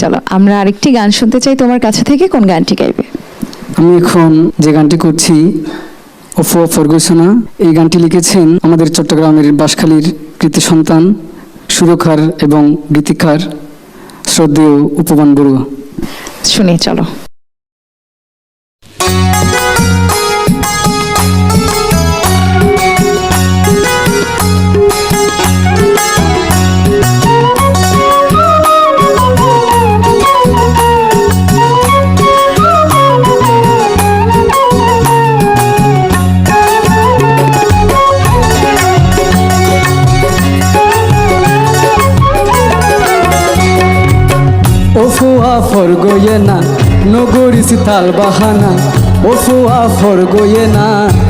চলো আমরা আরেকটি গান শুনতে চাই তোমার কাছে থেকে কোন গানটি গাইবে? আমি এখন যে গানটি করছি অফু ফরগুসোনা এই গানটি লিখেছেন আমাদের চট্টগ্রামের বাসখালীর কৃতি সন্তান সুরকার এবং গীতিকার শ্রদ্ধেয় উপবান বড়ুয়া শুনে চলো। ফরগোয়ে না নগরিস তাল বাহানা ওফুয়া ফরগোয়ে না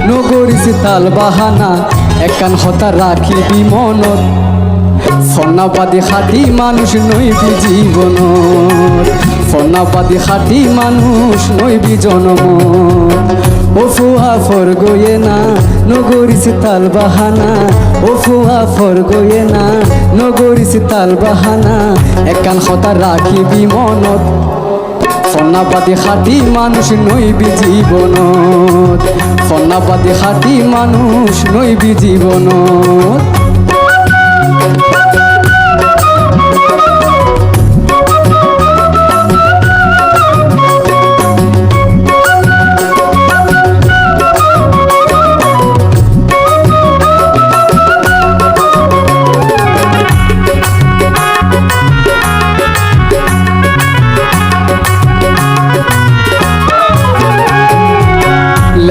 নগরিস তাল বাহানা, একান হতা রাখিবি মনত ফনাবাদী খাটি মানুষ নইবি জীবন ফনাবাদী খাটি মানুষ নইবি জনম ওফুয়া ফরগোয়ে না নগরিস তাল বাহানা। অফুয়া ফর গোয়ে না নগরিস তাল বাহানা। একান হতা রাখিবি মনত ফনাবাদী খাটি মানুষ নইবি জীবনত। ফনাবাদী খাটি মানুষ নইবি জীবনত।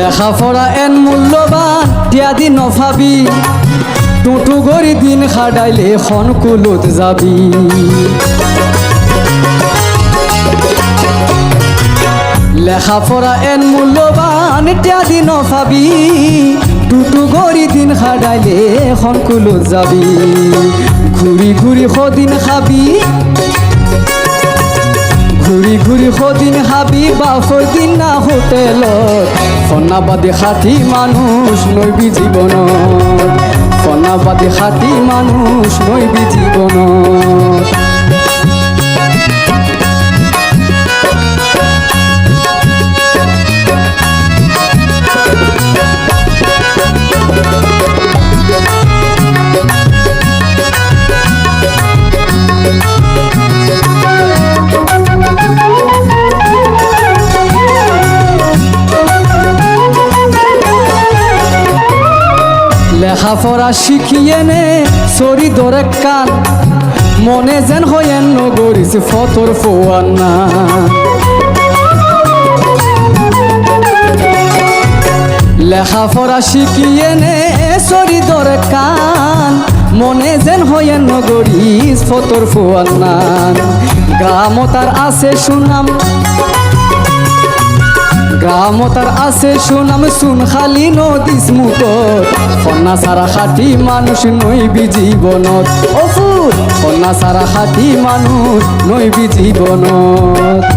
লেখাপড়া এন মূল্যবান ত্যাদি নফাবি টুটু গরি দিন খাডাইলে খন কুলত যাবি। লেখাপড়া এন মূল্যবান ত্যাদি নফাবি টুটু গরি দিন খাডাইলে খন কুলত যাবি। ঘুরি ঘুরি সদিন খাবি। ঘুরি ঘুরি সদিন হাবি বা দিন না হোটেলত। সন্নাবাদী ষাঠি মানুষ নৈবি জীৱনত সন্নাবাদী ষাঠি মানুষ নৈবি জীৱনত লেখাপড়া শিখিয়ে নে চৰি দৰে কান মনে যেন হয়েন নগরিছে ফতর ফোয়ান্না লেখাপড়া শিখিয়ে নে চৰি দৰে কান মনে যেন হয়েন নগরিস ফতর ফোয়ান্না গ্রামতার আছে সুনাম গ্রামতার আছে সুনাম, সুন খালি নদীস মুখত কন্যা সারা খাটি মানুষ নইবি জীবনত। অসুর কন্যা সারা খাটি মানুষ নইবি জীবনত।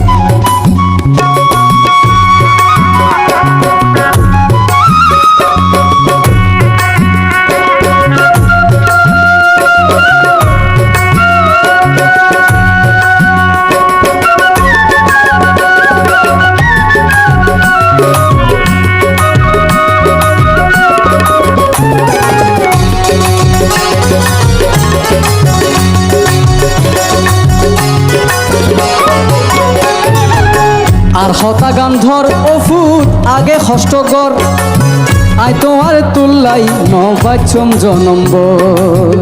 আর হতা গান্ধর অফুত আগে হস্তগর। আই তোমার তুল্লাই নবাচ্যম জনম্বর।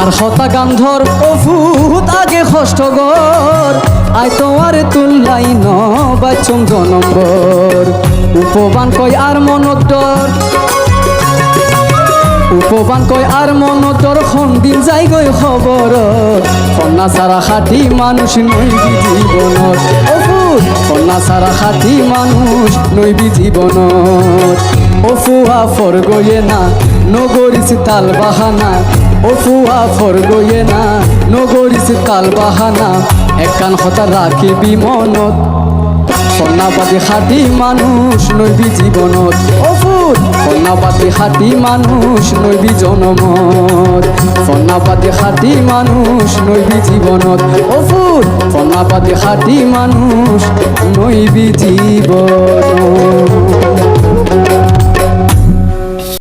আর হতা গান্ধর অফুত আগে হস্তগর। আই তোমার তুল্লাই নবাচ্যম জনম্বর। উপবান কয় আর মনত উপবান কয়, আর মন তোর দিন যাই গই খবর? কন্যা সারা খাটি মানুষ নইবি জীবনত অফুর কন্যা সারা খাটি মানুষ নইবি জীবনত অফুয়া ফর গয়ে না, নগরিস তাল বাহানা। অফুয়া ফর গয়ে না, নগরিস তাল বাহানা। একান হতা রাখিবি মনত কন্যাবাদী হাতি মানুষ নৈবি জীবনত। অফুর কন্যাবাদী হাতি মানুষ নৈবি জনমত। ফন্নাপাতি হাতি মানুষ নৈবি জীবনত। ও ফুল হাতি মানুষ নৈবি জীবনত।